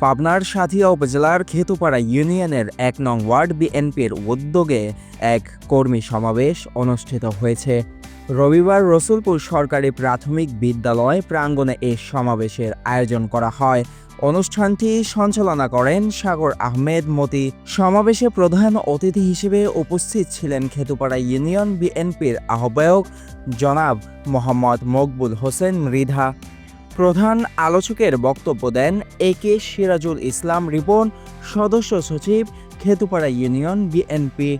পাবনার সাথিয়া উপজেলার খেতুপাড়া ইউনিয়নের এক নং ওয়ার্ড বিএনপির উদ্যোগে এক কর্মী সমাবেশ অনুষ্ঠিত হয়েছে। রবিবার রসুলপুর সরকারি প্রাথমিক বিদ্যালয় প্রাঙ্গণে এই সমাবেশের আয়োজন করা হয়। অনুষ্ঠানটি সঞ্চালনা করেন সাগর আহমেদ মতি। সমাবেশে প্রধান অতিথি হিসেবে উপস্থিত ছিলেন খেতুপাড়া ইউনিয়ন বিএনপির আহ্বায়ক জনাব মোহাম্মদ মকবুল হোসেন মৃধা। প্রধান আলোচকের বক্তব্য দেন এ কে সিরাজুল ইসলাম রিপন, সদস্য সচিব খেতুপাড়া ইউনিয়ন বিএনপি।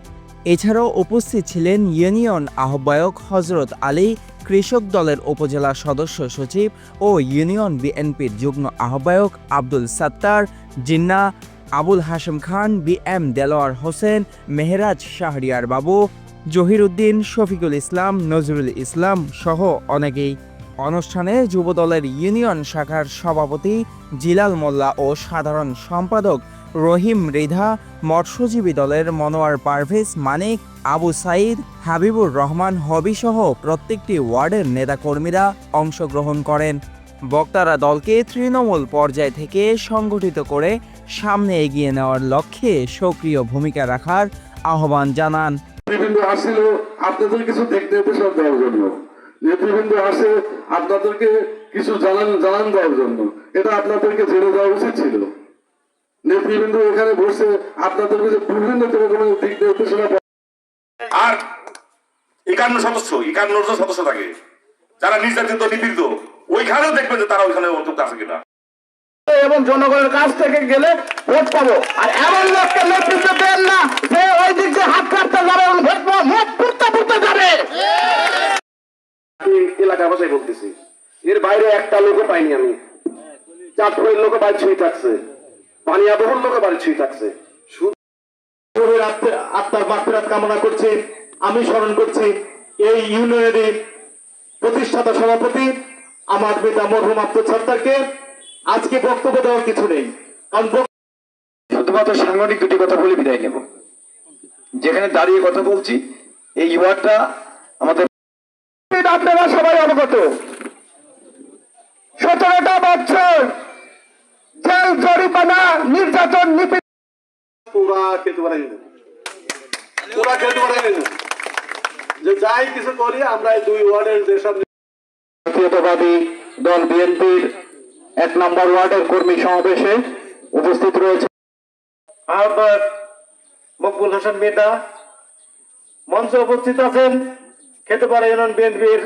এছাড়াও উপস্থিত ছিলেন ইউনিয়ন আহ্বায়ক হজরত আলী, কৃষক দলের উপজেলা সদস্য সচিব ও ইউনিয়ন বিএনপির যুগ্ম আহ্বায়ক আব্দুল সাত্তার, জিন্না আবুল হাশেম খান, বি এম দেলোয়ার হোসেন, মেহরাজ শাহরিয়ার বাবু, জহিরুদ্দিন শফিকুল ইসলাম, নজরুল ইসলাম সহ অনেকেই। অনুষ্ঠানে যুবদলের ইউনিয়ন শাখার সভাপতি জিলাল মোল্লা ও সাধারণ সম্পাদক রহিম রিধা, মৎস্যজীবী দলের মনোয়ার পারভেজ মানিক, আবু সাইদ, হাবিবুর রহমান, হবিসহ প্রত্যেকটি ওয়ার্ডের নেতাকর্মীরা অংশগ্রহণ করেন। বক্তারা দলকে তৃণমূল পর্যায় থেকে সংগঠিত করে সামনে এগিয়ে নেওয়ার লক্ষ্যে সক্রিয় ভূমিকা রাখার আহ্বান জানান। আসছিল আপনাদের কিছু দেখতে দেওয়ার জন্য। নেতৃবৃন্দ আসে আপনাদেরকে কিছু জানান জানান দেওয়ার জন্য। এটা আপনাদেরকে জেনে দেওয়া উচিত ছিল। নেতৃবৃন্দ এখানে বসে আপনাদেরকে যে বিভিন্ন রকমের দিক নির্দেশনা আর একান্ন সদস্য একান্ন জন সদস্য থাকে। যারা নির্যাতিত নিপীড়িত ওইখানেও দেখবেন যে তারা ওইখানে অন্তত আছে কিনা। এবং জনগণের কাছ থেকে গেলে ভোট পাবো। আর এমন লোককে নেতৃত্ব দেন না যে ওই ভাষায় বলতেছি। এর বাইরে একটা লোকও পাইনি আমি। চাঁদপুরের লোকও বাড়ি ছুঁই থাকছে। পানিয়া বহুল লোকও বাড়ি ছুঁই থাকছে। আত্মার কামনা করছি, আমি স্মরণ করছি, এই ইউনিয়নের প্রতিষ্ঠাতা সভাপতি, আমার পিতা মরহুম আজকে বক্তব্য দেওয়ার কিছু নেই, কারণ সাংগঠনিক দুটি কথা বলে বিদায় নেব। যেখানে দাঁড়িয়ে কথা বলছি, এই ওয়ার্ডটা আমাদের আপনারা সবাই অবগত। সতেরোটা বছর জেল জরিমানা নির্যাতন পুরা খেতে পারেন। পুরা খেতে পারেন। যে যাই কিছু করি আমরা এই দুই ওয়ার্ডের যেসব জাতীয়তাবাদী দল বিএনপির এক নম্বর ওয়ার্ডের কর্মী সমাবেশে উপস্থিত রয়েছে। আহ্বায়ক মকবুল হোসেন মির্জা। মঞ্চে উপস্থিত আছেন খেতে পারে ইউনিয়ন বিএনপির